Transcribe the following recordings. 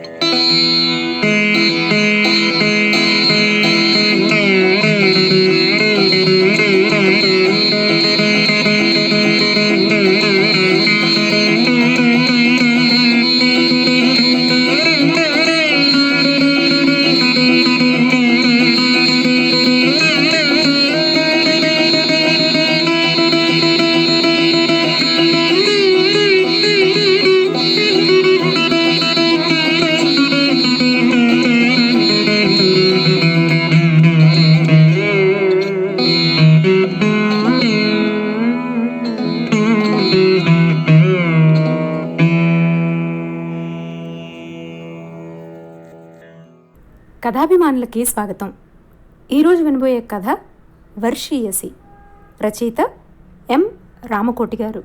Música కథాభిమానులకి స్వాగతం. ఈరోజు వినబోయే కథ వర్షీయసి రచయిత ఎం. రామకోటి గారు.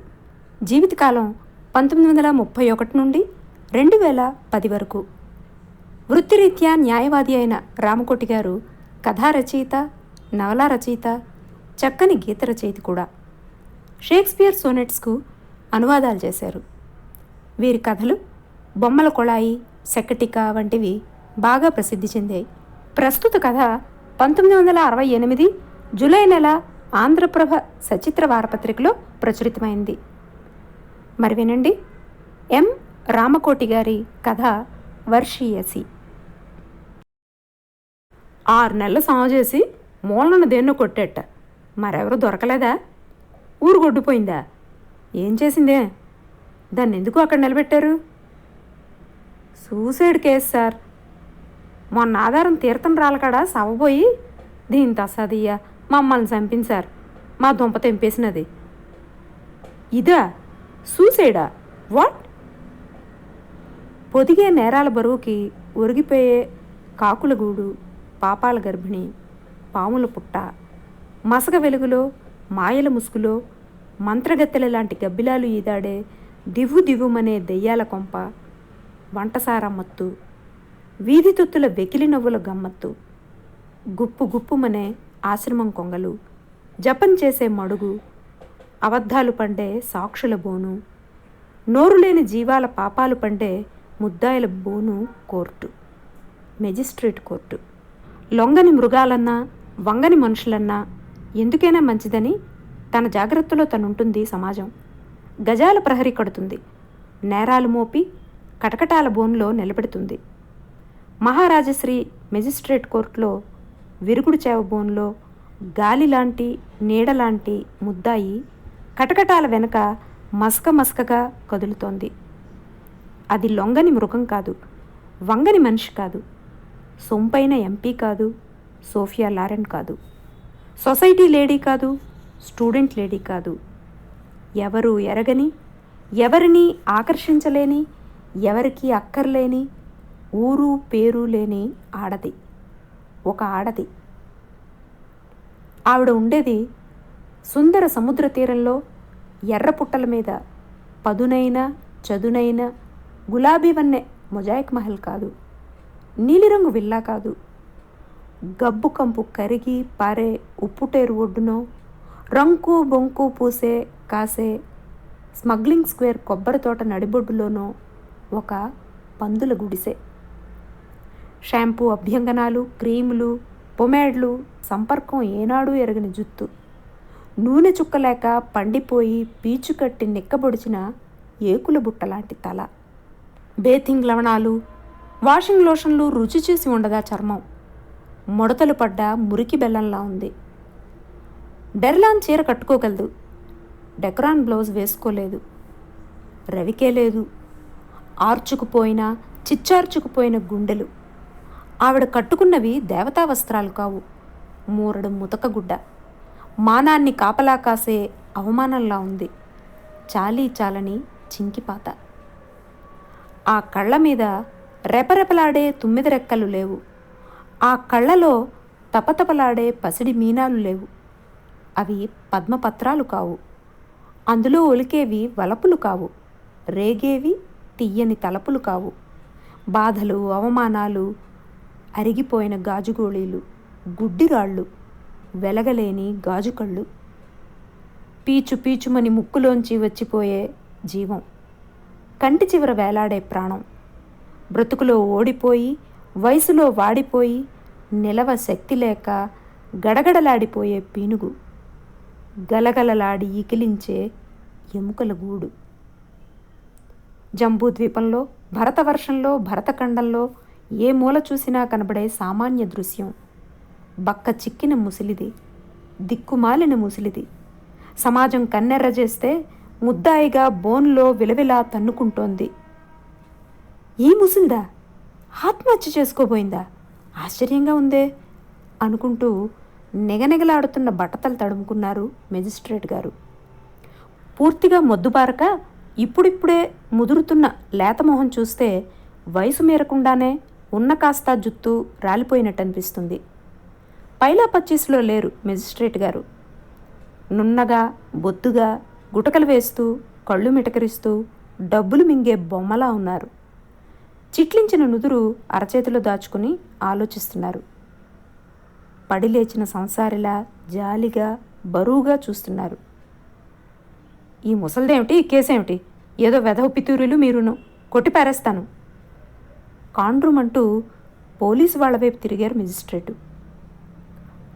జీవితకాలం పంతొమ్మిది వందల ముప్పై ఒకటి నుండి రెండు వేల పది వరకు. వృత్తిరీత్యా న్యాయవాది అయిన రామకోటి గారు కథా రచయిత నవలా రచయిత చక్కని గీత రచయిత కూడా. షేక్స్పియర్ సోనెట్స్కు అనువాదాలు చేశారు. వీరి కథలు బొమ్మల కొళాయి సెక్కటిక వంటివి బాగా ప్రసిద్ధి చెందాయి. ప్రస్తుత కథ పంతొమ్మిది వందల అరవై ఎనిమిది జూలై నెల ఆంధ్రప్రభ సచిత్ర వారపత్రికలో ప్రచురితమైంది. మరి వినండి. ఎం. రామకోటి గారి కథ వర్షీయసి ఆరు నెలలు సాగు చేసి మూలన దేన్నో కొట్టేట. మరెవరు దొరకలేదా? ఊరు గొడ్డుపోయిందా? ఏం చేసిందే? దాన్ని ఎందుకు అక్కడ నిలబెట్టారు? Suicide case sir. మొన్న ఆధారం తీర్థం రాలకాడ? సవపోయి దీంతో తసదియ్య. మమ్మల్ని చంపించారు. మా దుంప తెంపేసినది. ఇదా? సూసైడా వాట్? పొదిగే నేరాల బరువుకి ఒరిగిపోయే కాకుల గూడు పాపాల గర్భిణి పాముల పుట్ట మసక వెలుగులో మాయల ముసుగులో మంత్రగత్తెల లాంటి గబ్బిలాలు ఈదాడే దివ్వు దివ్వుమనే దెయ్యాల కొంప వంటసార మత్తు. వీధి తొత్తుల వెకిలి నవ్వుల గమ్మత్తు. గుప్పు గుప్పుమనే ఆశ్రమం కొంగలు. జపం చేసే మడుగు. అబద్ధాలు పండే సాక్షుల బోను. నోరు లేని జీవాల పాపాలు పండే ముద్దాయిల బోను కోర్టు. Magistrate court. లొంగని మృగాలన్నా వంగని మనుషులన్నా ఎందుకైనా మంచిదని తన జాగ్రత్తలో తనుంటుంది సమాజం. గజాల ప్రహరీ కడుతుంది. నేరాలు మోపి కటకటాల బోన్లో నిలబెడుతుంది. మహారాజశ్రీ మెజిస్ట్రేట్ కోర్టులో విరుగుడు చేవబోన్లో గాలి లాంటి నీడలాంటి ముద్దాయి కటకటాల వెనుక మసక మసకగా కదులుతోంది. అది లొంగని మృగం కాదు వంగని మనిషి కాదు సొంపైన ఎంపీ కాదు సోఫియా లారెన్ కాదు సొసైటీ లేడీ కాదు స్టూడెంట్ లేడీ కాదు. ఎవరు ఎరగని ఎవరిని ఆకర్షించలేని ఎవరికి అక్కర్లేని ఊరు పేరు లేని ఆడది ఒక ఆడది. ఆవిడ ఉండేది సుందర సముద్ర తీరంలో ఎర్ర పుట్టల మీద పదునైన చదునైన గులాబీ వన్నె మొజాయిక్ మహల్ కాదు నీలిరంగు విల్లా కాదు. గబ్బు కంపు కరిగి పారే ఉప్పుటేరు ఒడ్డునో రంకు బొంకు పూసే కాసే స్మగ్లింగ్ స్క్వేర్ కొబ్బరి తోట నడిబొడ్డులోనో ఒక పందుల గుడిసె. షాంపూ అభ్యంగనాలు క్రీములు పొమేడ్లు సంపర్కం ఏనాడు ఎరగని జుత్తు. నూనె చుక్కలేక పండిపోయి పీచు కట్టి నిక్కబొడిచిన ఏకుల బుట్టలాంటి తల. బేతింగ్ లవణాలు వాషింగ్ లోషన్లు రుచి చూసి ఉండదా చర్మం. ముడతలు పడ్డ మురికి బెల్లంలా ఉంది. డెర్లాన్ చీర కట్టుకోగలదు. డెకరాన్ బ్లౌజ్ వేసుకోలేదు. రవికే లేదు. ఆర్చుకుపోయిన చిచ్చార్చుకుపోయిన గుండెలు. ఆవిడ కట్టుకున్నవి దేవతా వస్త్రాలు కావు. మూరడు ముతకగుడ్డ మానాన్ని కాపలా కాసే అవమానంలా ఉంది. చాలీ చాలని చింకిపాత ఆ కళ్ళ మీద రెపరెపలాడే తుమ్మిది రెక్కలు లేవు. ఆ కళ్ళలో తపతపలాడే పసిడి మీనాలు లేవు. అవి పద్మపత్రాలు కావు. అందులో ఒలికేవి వలపులు కావు. రేగేవి తీయని తలపులు కావు. బాధలు అవమానాలు అరిగిపోయిన గాజుగోళీలు గుడ్డిరాళ్ళు వెలగలేని గాజుకళ్ళు పీచు పీచుమని ముక్కులోంచి వచ్చిపోయే జీవం కంటి చివర వేలాడే ప్రాణం బ్రతుకులో ఓడిపోయి వయసులో వాడిపోయి నిలవ శక్తి లేక గడగడలాడిపోయే పీనుగు గలగలలాడి ఇకిలించే ఎముకల గూడు. జంబూద్వీపంలో భరతవర్షంలో భరతఖండంలో ఏ మూల చూసినా కనబడే సామాన్య దృశ్యం. బక్క చిక్కిన ముసిలిది దిక్కుమాలిన ముసిలిది. సమాజం కన్నెర్ర చేస్తే ముద్దాయిగా బోన్లో విలవిలా తన్నుకుంటోంది. ఈ ముసిల్దా? ఆత్మహత్య చేసుకోబోయిందా? ఆశ్చర్యంగా ఉందే అనుకుంటూ నెగనెగలాడుతున్న బట్టతలు తడుముకున్నారు మెజిస్ట్రేట్ గారు. పూర్తిగా మొద్దుబారక ఇప్పుడిప్పుడే ముదురుతున్న లేతమోహం చూస్తే వయసు మేరకుండానే ఉన్న కాస్త జుత్తు రాలిపోయినట్టు అనిపిస్తుంది పైలా పచ్చీస్లో లేరు మెజిస్ట్రేట్ గారు. నున్నగా బొద్దుగా గుటకలు వేస్తూ కళ్ళు మిటకరిస్తూ డబ్బులు మింగే బొమ్మలా ఉన్నారు. చిట్లించిన నుదురు అరచేతిలో దాచుకుని ఆలోచిస్తున్నారు. పడిలేచిన సంసారిలా జాలిగా బరువుగా చూస్తున్నారు. ఈ ముసలిదేమిటి కేసేమిటి? ఏదో వెధవ పితూరులు మీరును. కొట్టి పారేస్తాను. కాండ్రుమంటూ పోలీసు వాళ్ళ వైపు తిరిగారు మెజిస్ట్రేటు.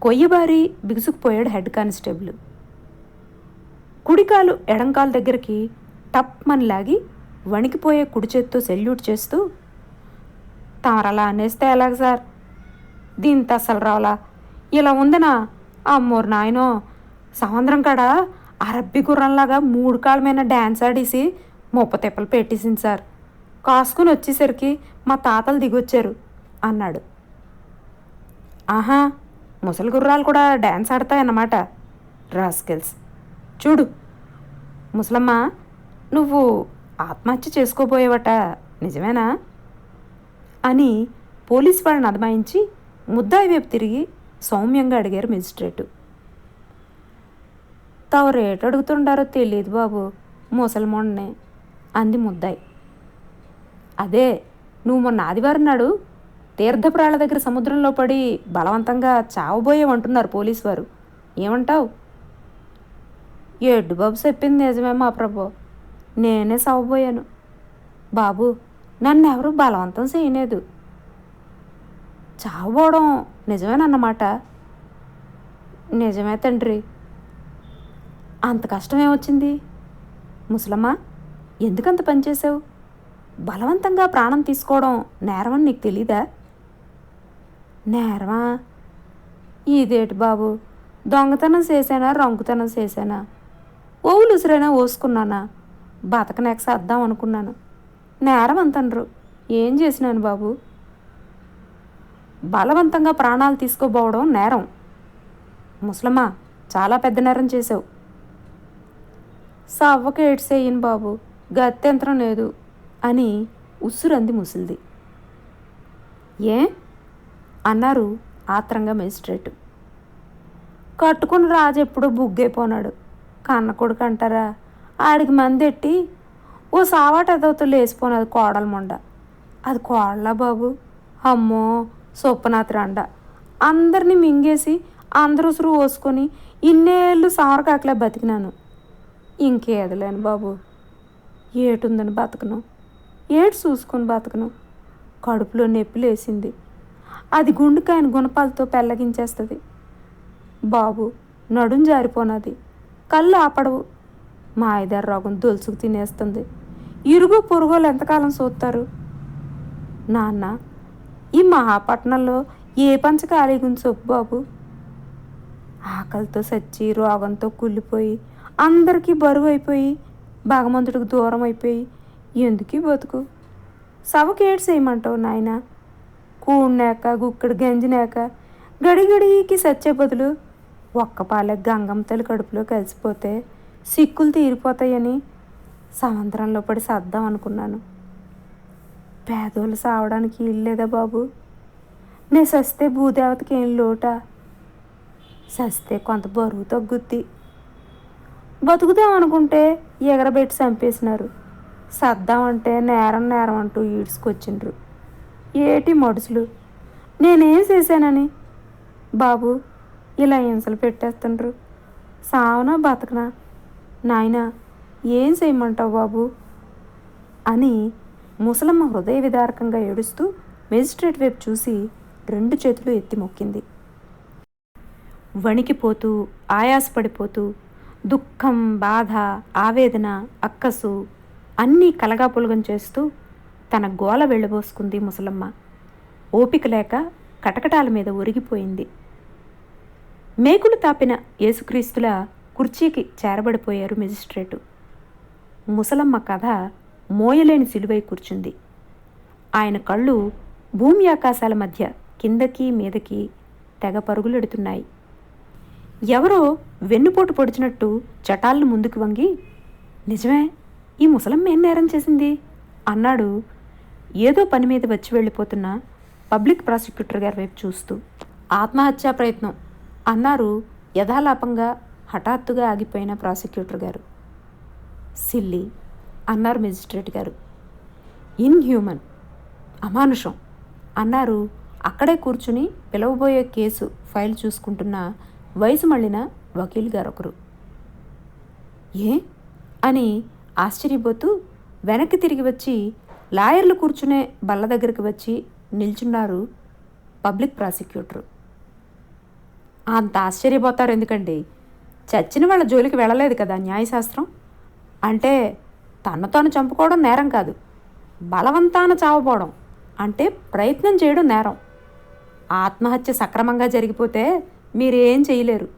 కొయ్యబారి బిగుసుకుపోయాడు హెడ్ కానిస్టేబుల్. కుడికాలు ఎడంకాలు దగ్గరికి టప్మని లాగి వణికిపోయే కుడి చేత్తో సెల్యూట్ చేస్తూ తారలా అనేస్తే ఎలాగ సార్? దీంత అసలు రావాలా? ఇలా ఉందనా? అమ్మోరు నాయనో సాయంత్రం కాడ? అరబ్బి గుర్రంలాగా మూడు కాళ్ళ మీద డ్యాన్స్ ఆడేసి ముప్ప తిప్పలు పెట్టేసింది సార్. కాసుకుని వచ్చేసరికి మా తాతలు దిగొచ్చారు అన్నాడు. ఆహా ముసలి గుర్రాలు కూడా డ్యాన్స్ ఆడతాయన్నమాట రాస్కెల్స్. చూడు ముసలమ్మ నువ్వు ఆత్మహత్య చేసుకోబోయేవట నిజమేనా? అని పోలీస్ వాళ్ళని అదమాయించి ముద్దాయి వైపు తిరిగి సౌమ్యంగా అడిగారు మెజిస్ట్రేటు. తావు రేటు అడుగుతుండారో తెలియదు బాబు ముసలిమోడ్నే అంది ముద్దాయి. అదే నువ్వు మొన్న ఆదివారం నాడు తీర్థపురాళ్ళ దగ్గర సముద్రంలో పడి బలవంతంగా చావబోయేవంటున్నారు పోలీసు వారు ఏమంటావు? ఎడ్డు బాబు చెప్పింది నిజమే మా ప్రభు. నేనే సావబోయాను బాబు నన్ను ఎవరు బలవంతం చేయలేదు. చావబోవడం నిజమేనన్నమాట. నిజమే తండ్రి. అంత కష్టం ఏమొచ్చింది ముసలమ్మ ఎందుకంత పనిచేసావు బలవంతంగా ప్రాణం తీసుకోవడం నేరమని నీకు తెలీదా? నేరమా? ఇదేటి బాబు? దొంగతనం చేశానా? రంగుతనం చేశానా? ఓవులు ఉసిరైనా ఓసుకున్నానా? బతకనేక సర్దాం అనుకున్నాను. నేరం అంతనరు ఏం చేసినాను బాబు? బలవంతంగా ప్రాణాలు తీసుకోబోవడం నేరం. ముసలమ్మా చాలా పెద్ద నేరం చేసావు సవ్వకి ఏడ్సేయను బాబు గత్యంతరం లేదు. అని ఉస్సురంది ముసిల్ది. ఏ? అన్నారు ఆత్రంగా మెజిస్ట్రేట్. కట్టుకుని రాజు ఎప్పుడూ బుగ్గైపోనాడు. కన్న కొడుకు అంటారా? ఆడికి మంది ఎట్టి ఓ సావాట ఎదవుతూ అది కోడల మొండ. అది కోడలా బాబు? అమ్మో సొప్పనాథ్ రండ. అందరినీ మింగేసి అందరూ ఉసురు పోసుకొని ఇన్నేళ్ళు సామరకాకలే బతికినాను. ఇంకేదలేను బాబు. ఏటుందని బతకను. ఏడు చూసుకొని బతకను. కడుపులో నొప్పి లేసింది అది గుండెకాయన గుణపాలతో పెళ్ళగించేస్తుంది. బాబు నడుం జారిపోనది. కళ్ళు ఆపడవు. మాయదారి రోగం దొలుసుకు తినేస్తుంది. ఇరుగు పొరుగులు ఎంతకాలం చూస్తారు నాన్న ఈ మహాపట్నంలో ఏ పంచ ఖాళీగా చెప్పు బాబు. ఆకలితో సచ్చి రోగంతో కుళ్ళిపోయి అందరికీ బరువు అయిపోయి భగవంతుడికి దూరం అయిపోయి ఎందుకు బతుకు? సవకి ఏడ్స్ చేయమంటావు నాయన? కూడినాక గుక్కడు గంజినాక గడిగడికి సచ్చే బదులు ఒక్క పాలె తల్లి కడుపులో కలిసిపోతే సిక్కులు తీరిపోతాయని సముద్రంలో పడి సర్దాం అనుకున్నాను. పేదోళ్ళు సావడానికి ఇల్లేదా బాబు? నే సస్తే భూదేవతకి ఏం లోటా? సస్తే కొంత బరువు తగ్గుద్ది. బతుకుదాం అనుకుంటే ఎగరబెట్టి చంపేసినారు. సద్దామంటే నేరం నేరం అంటూ ఈడ్చుకొచ్చిండ్రు. ఏటి మడుసులు? నేనేం చేశానని? బాబు ఇలా హింసలు పెట్టేస్తుండ్రు. సావనా బతకనా? నాయనా ఏం చేయమంటావు బాబు? అని ముసలమ్మ హృదయ విదారకంగా ఏడుస్తూ మెజిస్ట్రేట్ వైపు చూసి రెండు చేతులు ఎత్తి మొక్కింది. వణికిపోతూ ఆయాసపడిపోతూ దుఃఖం బాధ ఆవేదన అక్కసు అన్నీ కలగాపులగం చేస్తూ తన గోల వెళ్ళబోసుకుంది ముసలమ్మ. ఓపిక లేక కటకటాల మీద ఒరిగిపోయింది. మేకులు తాపిన యేసుక్రీస్తుల కుర్చీకి చేరబడిపోయారు మెజిస్ట్రేటు. ముసలమ్మ కథ మోయలేని సిలువై కూర్చుంది. ఆయన కళ్ళు భూమి ఆకాశాల మధ్య కిందకి మీదకి తెగ పరుగులెడుతున్నాయి. ఎవరో వెన్నుపోటు పొడిచినట్టు చటాలను ముందుకు వంగి నిజమే ఈ ముసలమ్మ ఏం నేరం చేసింది? అన్నాడు. ఏదో పని మీద వచ్చి వెళ్ళిపోతున్న పబ్లిక్ ప్రాసిక్యూటర్ గారి వైపు చూస్తూ. ఆత్మహత్యా ప్రయత్నం అన్నారు యథాలాపంగా హఠాత్తుగా ఆగిపోయిన ప్రాసిక్యూటర్ గారు. సిల్లి అన్నారు మెజిస్ట్రేట్ గారు. ఇన్హ్యూమన్ అమానుషం అన్నారు అక్కడే కూర్చుని పిలవబోయే కేసు ఫైల్ చూసుకుంటున్న వయసు మళ్ళిన వకీల్ గారు ఒకరు ఏ? అని ఆశ్చర్యపోతూ వెనక్కి తిరిగి వచ్చి లాయర్లు కూర్చునే బల్ల దగ్గరికి వచ్చి నిల్చున్నారు పబ్లిక్ ప్రాసిక్యూటర్. అంత ఆశ్చర్యపోతారు ఎందుకండి? చచ్చిన వాళ్ళ జోలికి వెళ్ళలేదు కదా న్యాయశాస్త్రం? అంటే తను తాను చంపుకోవడం నేరం కాదు బలవంతాన చావపోవడం అంటే ప్రయత్నం చేయడం నేరం. ఆత్మహత్య సక్రమంగా జరిగిపోతే మీరేం చేయలేరు.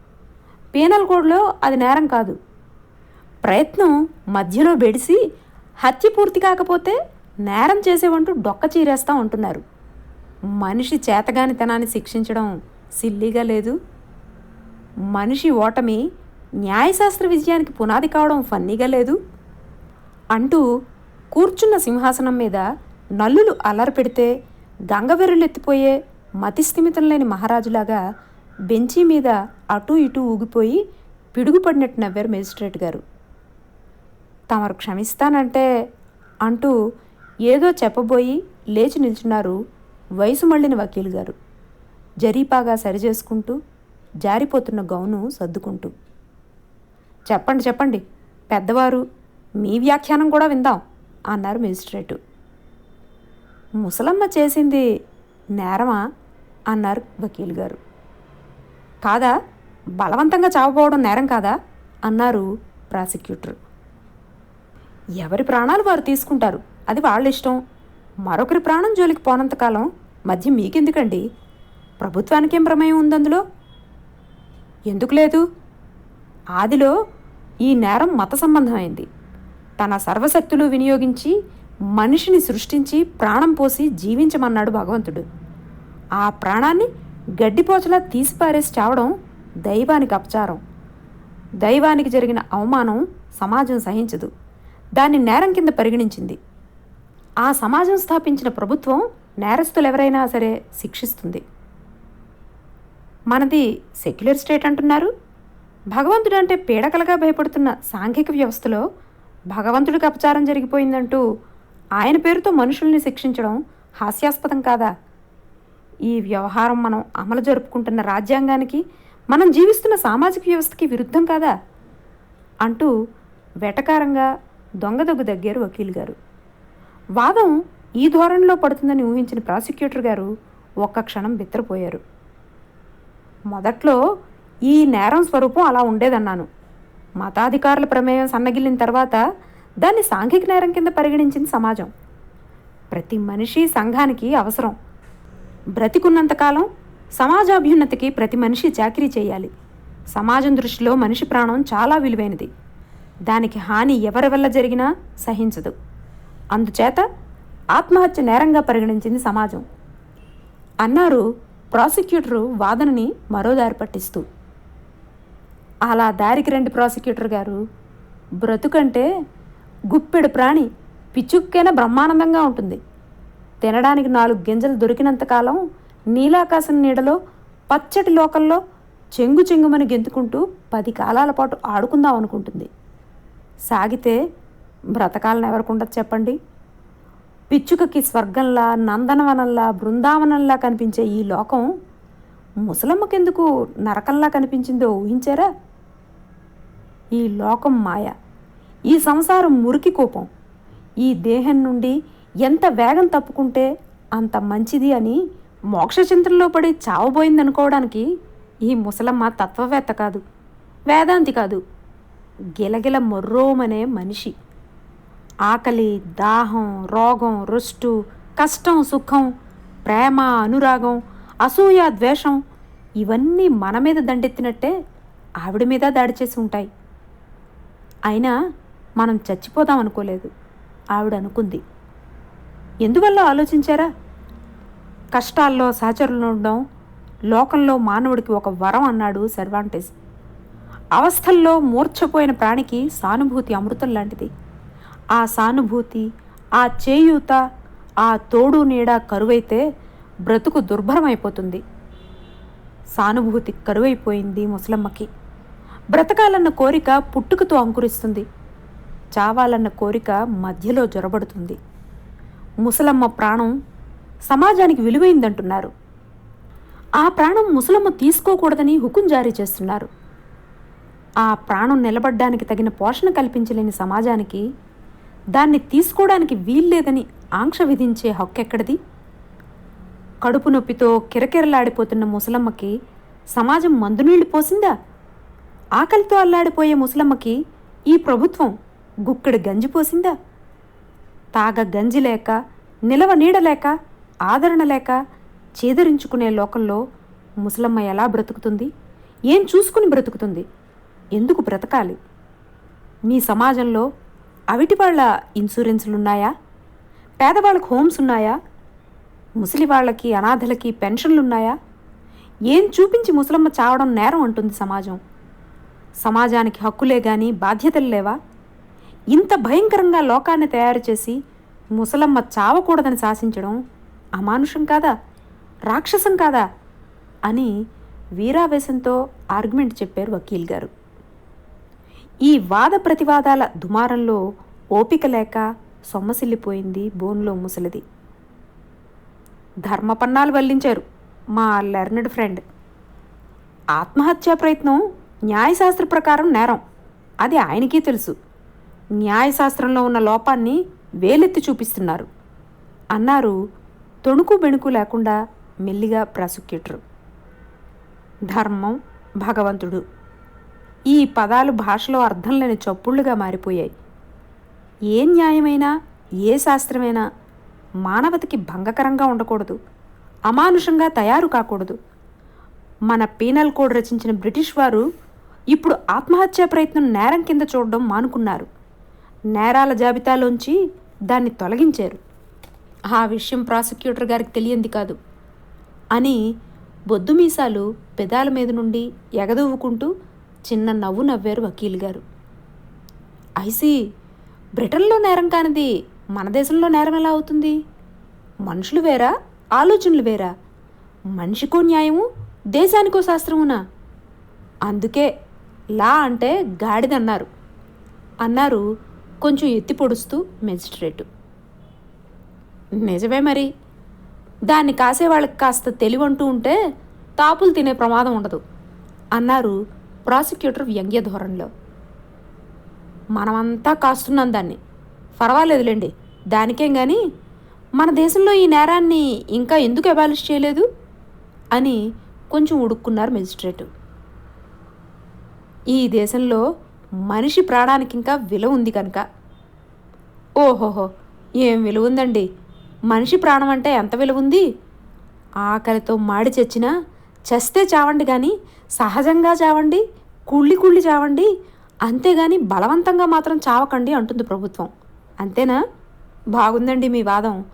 పీనల్ కోడ్లో అది నేరం కాదు. ప్రయత్నం మధ్యలో బెడిసి హత్య పూర్తి కాకపోతే నేరం చేసేవంటూ డొక్క చీరేస్తా ఉంటున్నారు. మనిషి చేతగానితనాన్ని శిక్షించడం సిల్లీగా లేదు. మనిషి ఓటమి న్యాయశాస్త్ర విజయానికి పునాది కావడం ఫన్నీగా లేదు. అంటూ కూర్చున్న సింహాసనం మీద నల్లులు అల్లరి పెడితే గంగవెర్రులెత్తిపోయే మతిస్థిమితం లేని మహారాజులాగా బెంచీ మీద అటూ ఇటూ ఊగిపోయి పిడుగుపడినట్టు నవ్వారు మేజిస్ట్రేట్ గారు. తమరు క్షమిస్తానంటే అంటూ ఏదో చెప్పబోయి లేచి నిల్చున్నారు వయసు మళ్ళిన వకీల్ గారు. జరీపాగా సరిచేసుకుంటూ జారిపోతున్న గౌను సర్దుకుంటూ. చెప్పండి చెప్పండి పెద్దవారు మీ వ్యాఖ్యానం కూడా విందాం అన్నారు మేజిస్ట్రేటు. ముసలమ్మ చేసింది నేరమా అన్నారు వకీల్ గారు. కాదా బలవంతంగా చావపోవడం నేరం కాదా అన్నారు ప్రాసిక్యూటర్. ఎవరి ప్రాణాలు వారు తీసుకుంటారు? అది వాళ్ళ ఇష్టం మరొకరి ప్రాణం జోలికి పోనంతకాలం మధ్య మీకెందుకండి? ప్రభుత్వానికేం ప్రమేయం ఉంది అందులో? ఎందుకు లేదు? ఆదిలో ఈ నేరం మత సంబంధమైంది. తన సర్వశక్తులు వినియోగించి మనిషిని సృష్టించి ప్రాణం పోసి జీవించమన్నాడు భగవంతుడు. ఆ ప్రాణాన్ని గడ్డిపోచలా తీసిపారేసి చావడం దైవానికి అపచారం. దైవానికి జరిగిన అవమానం సమాజం సహించదు. దాన్ని నేరం కింద పరిగణించింది. ఆ సమాజం స్థాపించిన ప్రభుత్వం నేరస్తులు ఎవరైనా సరే శిక్షిస్తుంది. మనది సెక్యులర్ స్టేట్ అంటున్నారు. భగవంతుడు అంటే పీడకలుగా భయపడుతున్న సాంఘిక వ్యవస్థలో భగవంతుడికి అపచారం జరిగిపోయిందంటూ ఆయన పేరుతో మనుషుల్ని శిక్షించడం హాస్యాస్పదం కాదా? ఈ వ్యవహారం మనం అమలు జరుపుకుంటున్న రాజ్యాంగానికి మనం జీవిస్తున్న సామాజిక వ్యవస్థకి విరుద్ధం కాదా? అంటూ వెటకారంగా దొంగదొగ్గు దగ్గారు వకీల్ గారు. వాదం ఈ ధోరణిలో పడుతుందని ఊహించిన ప్రాసిక్యూటర్ గారు ఒక్క క్షణం బిత్తరపోయారు. మొదట్లో ఈ నేరం స్వరూపం అలా ఉండేదన్నాను. మతాధికారుల ప్రమేయం సన్నగిల్లిన తర్వాత దాన్ని సాంఘిక నేరం కింద పరిగణించింది సమాజం. ప్రతి మనిషి సంఘానికి అవసరం. బ్రతికున్నంతకాలం సమాజాభ్యున్నతికి ప్రతి మనిషి చాకరీ చేయాలి. సమాజం దృష్టిలో మనిషి ప్రాణం చాలా విలువైనది. దానికి హాని ఎవరి వల్ల జరిగినా సహించదు. అందుచేత ఆత్మహత్య నేరంగా పరిగణించింది సమాజం. అన్నారు ప్రాసిక్యూటరు వాదనని మరో దారి పట్టిస్తూ. అలా దారికి రండి ప్రాసిక్యూటర్ గారు బ్రతుకంటే గుప్పెడు ప్రాణి పిచ్చుక్కైనా బ్రహ్మానందంగా ఉంటుంది. తినడానికి నాలుగు గింజలు దొరికినంతకాలం నీలాకాశం నీడలో పచ్చటి లోకల్లో చెంగు చెంగుమని గెంతుకుంటూ పది కాలాల పాటు ఆడుకుందాం అనుకుంటుంది. సాగితే బ్రతకాలను ఎవరికుండదు చెప్పండి. పిచ్చుకకి స్వర్గంలా నందనవనంలా బృందావనంలా కనిపించే ఈ లోకం ముసలమ్మకెందుకు నరకంలా కనిపించిందో ఊహించారా? ఈ లోకం మాయ ఈ సంసారం మురికి కోపం ఈ దేహం నుండి ఎంత వేగం తప్పుకుంటే అంత మంచిది అని మోక్షచింతనలో పడి చావబోయిందనుకోవడానికి ఈ ముసలమ్మ తత్వవేత్త కాదు వేదాంతి కాదు గిలగిల మొర్రోమనే మనిషి. ఆకలి దాహం రోగం రుష్టు కష్టం సుఖం ప్రేమ అనురాగం అసూయ ద్వేషం ఇవన్నీ మన మీద దండెత్తినట్టే ఆవిడ మీద దాడి చేసి ఉంటాయి. అయినా మనం చచ్చిపోదాం అనుకోలేదు ఆవిడ అనుకుంది. ఎందువల్ల ఆలోచించారా? కష్టాల్లో సహచరులు ఉండడం లోకంలో మానవుడికి ఒక వరం అన్నాడు సర్వాంటెస్. అవస్థల్లో మూర్ఛపోయిన ప్రాణికి సానుభూతి అమృతం లాంటిది. ఆ సానుభూతి ఆ చేయూత ఆ తోడు నీడ కరువైతే బ్రతుకు దుర్భరమైపోతుంది. సానుభూతి కరువైపోయింది ముసలమ్మకి. బ్రతకాలన్న కోరిక పుట్టుకతో అంకురిస్తుంది. చావాలన్న కోరిక మధ్యలో జొరబడుతుంది. ముసలమ్మ ప్రాణం సమాజానికి విలువైందంటున్నారు. ఆ ప్రాణం ముసలమ్మ తీసుకోకూడదని హుకుం జారీ చేస్తున్నారు. ఆ ప్రాణం నిలబడ్డానికి తగిన పోషణ కల్పించలేని సమాజానికి దాన్ని తీసుకోవడానికి వీల్లేదని ఆంక్ష విధించే హక్కు ఎక్కడిది? కడుపు నొప్పితో కిరకిరలాడిపోతున్న ముసలమ్మకి సమాజం మందునీళ్ళు పోసిందా? ఆకలితో అల్లాడిపోయే ముసలమ్మకి ఈ ప్రభుత్వం గుక్కడి గంజి పోసిందా? తాగ గంజి లేక నిలవ నీడలేక ఆదరణ లేక చేదరించుకునే లోకంలో ముసలమ్మ ఎలా బ్రతుకుతుంది? ఏం చూసుకుని బ్రతుకుతుంది? ఎందుకు బ్రతకాలి? మీ సమాజంలో అవిటి వాళ్ళ ఇన్సూరెన్సులున్నాయా? పేదవాళ్ళకు హోమ్స్ ఉన్నాయా? ముసలి వాళ్ళకి అనాథలకి పెన్షన్లున్నాయా? ఏం చూపించి ముసలమ్మ చావడం నేరం అంటుంది సమాజం. సమాజానికి హక్కులే గాని బాధ్యతలు లేవా? ఇంత భయంకరంగా లోకాన్ని తయారు చేసి ముసలమ్మ చావకూడదని శాసించడం అమానుషం కాదా? రాక్షసం కాదా? అని వీరావేశంతో ఆర్గ్యుమెంట్ చెప్పారు వకీల్ గారు. ఈ వాద ప్రతివాదాల దుమారంలో ఓపిక లేక సొమ్మసిల్లిపోయింది బోన్లో ముసలిది. ధర్మపన్నాలు వల్లించారు మా లెర్నడ్ ఫ్రెండ్. ఆత్మహత్యా ప్రయత్నం న్యాయశాస్త్ర ప్రకారం నేరం అది ఆయనకీ తెలుసు. న్యాయశాస్త్రంలో ఉన్న లోపాన్ని వేలెత్తి చూపిస్తున్నారు. అన్నారు తొణుకు బెణుకు లేకుండా మెల్లిగా ప్రాసిక్యూటరు. ధర్మం భగవంతుడు. ఈ పదాలు భాషలో అర్థం లేని చప్పుళ్ళుగా మారిపోయాయి. ఏ న్యాయమైనా ఏ శాస్త్రమైనా మానవతకి భంగకరంగా ఉండకూడదు అమానుషంగా తయారు కాకూడదు. మన పీనల్ కోడ్ రచించిన బ్రిటిష్ వారు ఇప్పుడు ఆత్మహత్యా ప్రయత్నం నేరం కింద చూడడం మానుకున్నారు. నేరాల జాబితాలోంచి దాన్ని తొలగించారు. ఆ విషయం ప్రాసిక్యూటర్ గారికి తెలియంది కాదు. అని బొద్దుమీసాలు పెదాల మీద నుండి ఎగదవ్వుకుంటూ చిన్న నవ్వు నవ్వారు వకీల్ గారు. ఐసి బ్రిటన్లో నేరం కానిది మన దేశంలో నేరం ఎలా అవుతుంది? మనుషులు వేరా? ఆలోచనలు వేరా? మనిషికో న్యాయము దేశానికో శాస్త్రమునా? అందుకే లా అంటే గాడిదన్నారు. అన్నారు కొంచెం ఎత్తి పొడుస్తూ మెజిస్ట్రేటు. నిజమే మరి. దాన్ని కాసే వాళ్ళకి కాస్త తెలివంటూ ఉంటే తాపులు తినే ప్రమాదం ఉండదు. అన్నారు ప్రాసిక్యూటర్ వ్యంగ్య ధోరణిలో. మనమంతా కాస్తున్నాం దాన్ని. పర్వాలేదులేండి. దానికేం కానీ మన దేశంలో ఈ నేరాన్ని ఇంకా ఎందుకు అబాలిష్ చేయలేదు? అని కొంచెం ఉడుక్కున్నారు మెజిస్ట్రేటు. ఈ దేశంలో మనిషి ప్రాణానికి ఇంకా విలువ ఉంది కనుక. ఓహోహో! ఏం విలువ ఉందండి? మనిషి ప్రాణం అంటే ఎంత విలువ ఉంది? ఆకలితో మాడి చచ్చినా చస్తే చావండి కానీ సహజంగా చావండి కుళ్ళి కుళ్ళి చావండి అంతేగాని బలవంతంగా మాత్రం చావకండి అంటుంది ప్రభుత్వం. అంతేనా? బాగుందండి మీ వాదం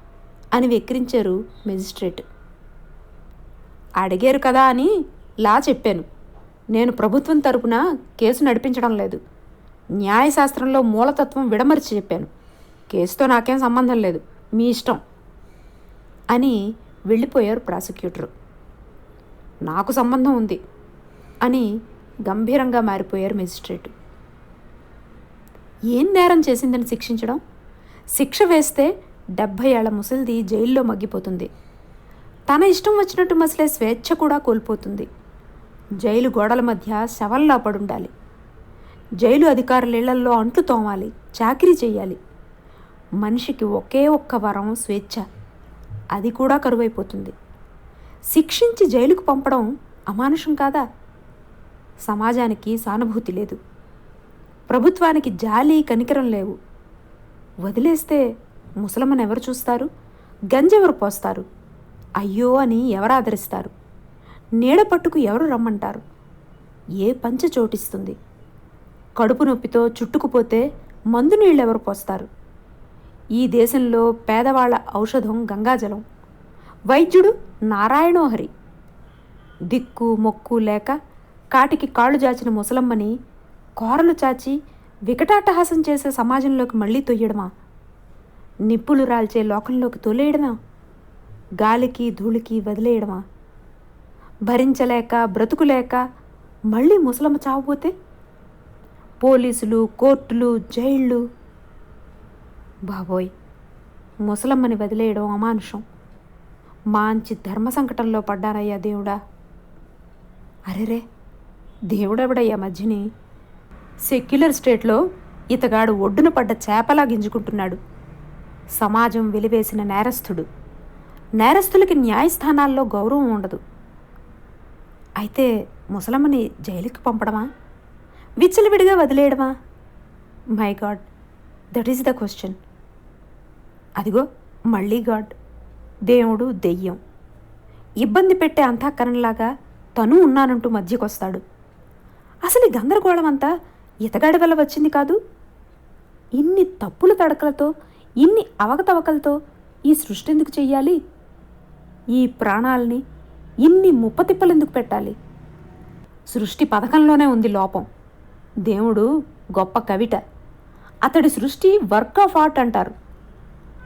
అని వెక్కిరించారు మెజిస్ట్రేట్. అడిగారు కదా అని లా చెప్పాను. నేను ప్రభుత్వం తరపున కేసు నడిపించడం లేదు. న్యాయశాస్త్రంలో మూలతత్వం విడమరిచి చెప్పాను. కేసుతో నాకేం సంబంధం లేదు. మీ ఇష్టం అని వెళ్ళిపోయారు ప్రాసిక్యూటరు. నాకు సంబంధం ఉంది. అని గంభీరంగా మారిపోయారు మెజిస్ట్రేట్. ఏం నేరం చేసిందని శిక్షించడం? శిక్ష వేస్తే డెబ్భై ఏళ్ళ ముసలిది జైల్లో మగ్గిపోతుంది. తన ఇష్టం వచ్చినట్టు మసలే స్వేచ్ఛ కూడా కోల్పోతుంది. జైలు గోడల మధ్య శవల్లా పడుండాలి. జైలు అధికారుల ఇళ్ళల్లో అంట్లు తోమాలి చాకరీ చేయాలి. మనిషికి ఒకే ఒక్క వరం స్వేచ్ఛ. అది కూడా కరువైపోతుంది. శిక్షించి జైలుకు పంపడం అమానుషం కాదా? సమాజానికి సానుభూతి లేదు. ప్రభుత్వానికి జాలి కనికరం లేవు. వదిలేస్తే ముసలమ్మను ఎవరు చూస్తారు? గంజెవరు పోస్తారు? అయ్యో అని ఎవరు ఆదరిస్తారు? నీడ పట్టుకు ఎవరు రమ్మంటారు? ఏ పంచ చోటిస్తుంది? కడుపు నొప్పితో చుట్టుకుపోతే మందు నీళ్ళు ఎవరు పోస్తారు? ఈ దేశంలో పేదవాళ్ళ ఔషధం గంగాజలం. వైద్యుడు నారాయణోహరి. దిక్కు మొక్కు లేక కాటికి కాళ్ళు చాచిన ముసలమ్మని కోరలు చాచి వికటాటహాసం చేసే సమాజంలోకి మళ్ళీ తొయ్యడమా? నిప్పులు రాల్చే లోకంలోకి తొలేయడమా? గాలికి ధూళికి వదిలేయడమా? భరించలేక బ్రతుకులేక మళ్ళీ ముసలమ్మ చావబోతే? పోలీసులు కోర్టులు జైళ్ళు. బాబోయ్ ముసలమ్మని వదిలేయడం అమానుషం. మాంచి ధర్మ సంకటంలో పడ్డారయ్యా దేవుడా. అరెరే దేవుడెవడయ్యా మధ్యని? సెక్యులర్ స్టేట్లో ఇతగాడు ఒడ్డున పడ్డ చేపలా గింజుకుంటున్నాడు. సమాజం వెలివేసిన నేరస్తుడు నేరస్తులకి న్యాయస్థానాల్లో గౌరవం ఉండదు. అయితే ముసలమ్మని జైలుకి పంపడమా? విచ్చలవిడిగా వదిలేయడమా? My God that is the question. అదిగో మళ్ళీ గాడ్ దేవుడు దెయ్యం. ఇబ్బంది పెట్టే అంతఃకరణలాగా తను ఉన్నానంటూ మధ్యకొస్తాడు. అసలు ఈ గందరగోళం అంతా ఇతగాడి వల్ల వచ్చింది కాదు? ఇన్ని తప్పుల తడకలతో ఇన్ని అవకతవకలతో ఈ సృష్టి ఎందుకు చెయ్యాలి? ఈ ప్రాణాలని ఇన్ని ముప్పతిప్పలు ఎందుకు పెట్టాలి? సృష్టి పథకంలోనే ఉంది లోపం. దేవుడు గొప్ప కవిట అతడి సృష్టి వర్క్ ఆఫ్ ఆర్ట్ అంటారు.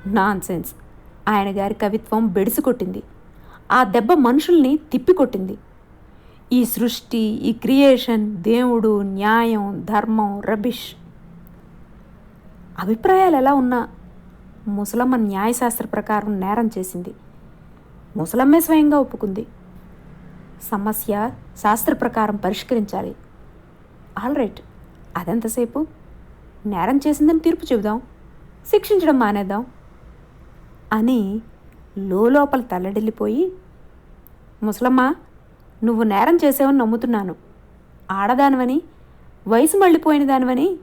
నాన్ సెన్స్ ఆయన గారి కవిత్వం బెడిసి కొట్టింది. ఆ దెబ్బ మనుషుల్ని తిప్పికొట్టింది ఈ సృష్టి ఈ క్రియేషన్ దేవుడు న్యాయం ధర్మం రబిష్. అభిప్రాయాలు ఎలా ఉన్నా ముసలమ్మ న్యాయశాస్త్ర ప్రకారం నేరం చేసింది. ముసలమ్మే స్వయంగా ఒప్పుకుంది. సమస్య శాస్త్ర ప్రకారం పరిష్కరించాలి. All right. అదెంతసేపు నేరం చేసిందని తీర్పు చెబుదాం. శిక్షించడం మానేద్దాం. అని లోపల తల్లడిల్లిపోయి ముసలమ్మ నువ్వు నేరం చేసావని నమ్ముతున్నాను. ఆడదానివని వయసు మళ్ళీపోయిన దానివని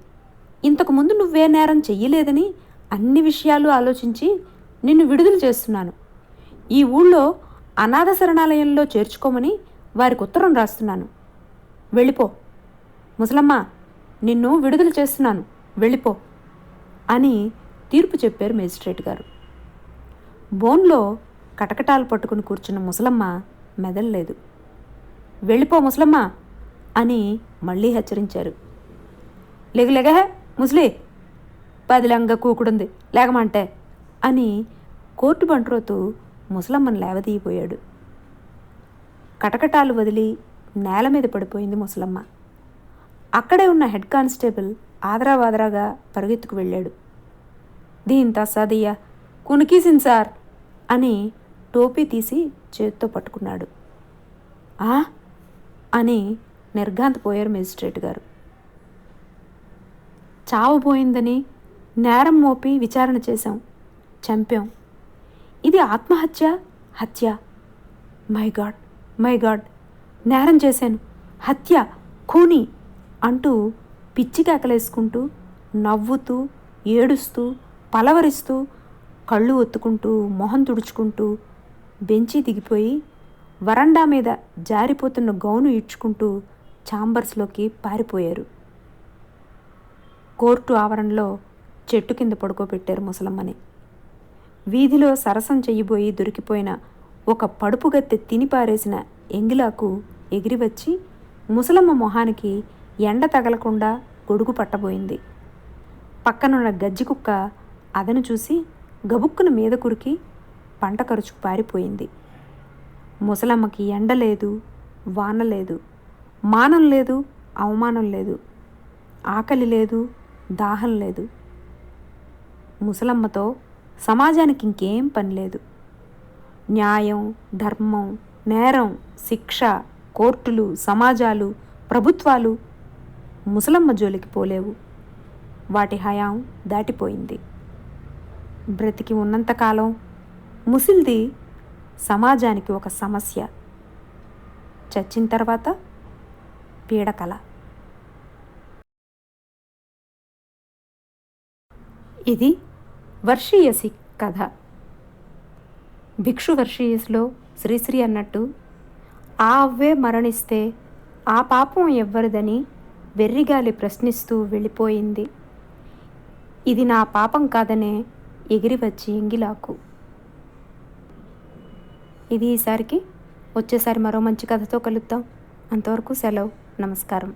ఇంతకుముందు నువ్వే నేరం చెయ్యలేదని అన్ని విషయాలు ఆలోచించి నిన్ను విడుదల చేస్తున్నాను. ఈ ఊళ్ళో అనాథ శరణాలయంలో చేర్చుకోమని వారికి ఉత్తరం రాస్తున్నాను. వెళ్ళిపో. ముసలమ్మ నిన్ను విడుదల చేస్తున్నాను. వెళ్ళిపో అని తీర్పు చెప్పారు మేజిస్ట్రేట్ గారు. బోన్లో కటకటాలు పట్టుకుని కూర్చున్న ముసలమ్మ మెదల్లేదు వెళ్ళిపో ముసలమ్మ అని మళ్ళీ హెచ్చరించారు. లెగు ముసలి పదిలంగా కూకుడుంది లేకమంటే అని కోర్టు బంట్రోతు ముసలమ్మను లేవదీయిపోయాడు కటకటాలు వదిలి నేల మీద పడిపోయింది ముసలమ్మ. అక్కడే ఉన్న హెడ్ కానిస్టేబుల్ ఆదరావాదరాగా పరుగెత్తుకు వెళ్ళాడు. దీంతా సదయ్య కునికీసింది సార్ అని టోపీ తీసి చేత్తో పట్టుకున్నాడు. ఆ? అని నిర్ఘాంతపోయారు మేజిస్ట్రేట్ గారు. చావబోయిందని నేరం మోపి విచారణ చేశాం. చంపాం. ఇది ఆత్మహత్య? హత్య. మై గాడ్ మై గాడ్ నేరం చేశాను. హత్య ఖూని అంటూ పిచ్చి కేకలేసుకుంటూ నవ్వుతూ ఏడుస్తూ పలవరిస్తూ కళ్ళు ఒత్తుకుంటూ మొహం తుడుచుకుంటూ బెంచి దిగిపోయి వరండా మీద జారిపోతున్న గౌను ఇడ్చుకుంటూ ఛాంబర్స్లోకి పారిపోయారు. కోర్టు ఆవరణలో చెట్టు కింద పడుకోబెట్టారు ముసలమ్మని. వీధిలో సరసం చెయ్యిబోయి దొరికిపోయిన ఒక పడుపుగత్తె తిని పారేసిన ఎంగిలాకు ఎగిరివచ్చి ముసలమ్మ మొహానికి ఎండ తగలకుండా గొడుగు పట్టబోయింది. పక్కనున్న గజ్జి కుక్క అదను చూసి గబుక్కును మీద కురికి పంట ఖర్చుకు పారిపోయింది. ముసలమ్మకి ఎండ లేదు వాన లేదు మానం లేదు అవమానం లేదు ఆకలి లేదు దాహం లేదు. ముసలమ్మతో సమాజానికి ఇంకేం పని లేదు. న్యాయం ధర్మం నేరం శిక్ష కోర్టులు సమాజాలు ప్రభుత్వాలు ముసలమ్మ జోలికి పోలేవు. వాటి హయాం దాటిపోయింది. బ్రతికి ఉన్నంతకాలం ముసిల్ది సమాజానికి ఒక సమస్య. చచ్చిన తర్వాత పీడకల. ఇది వర్షీయసి కథ. భిక్షు వర్షీయస్లో శ్రీశ్రీ అన్నట్టు ఆ అవ్వే మరణిస్తే ఆ పాపం ఎవ్వరిదని వెర్రిగాలి ప్రశ్నిస్తూ వెళ్ళిపోయింది. ఇది నా పాపం కాదనే ఎగిరి వచ్చి ఎంగిలాకు. ఇది ఈసారికి. వచ్చేసారి మరో మంచి కథతో కలుద్దాం. అంతవరకు సెలవు. నమస్కారం.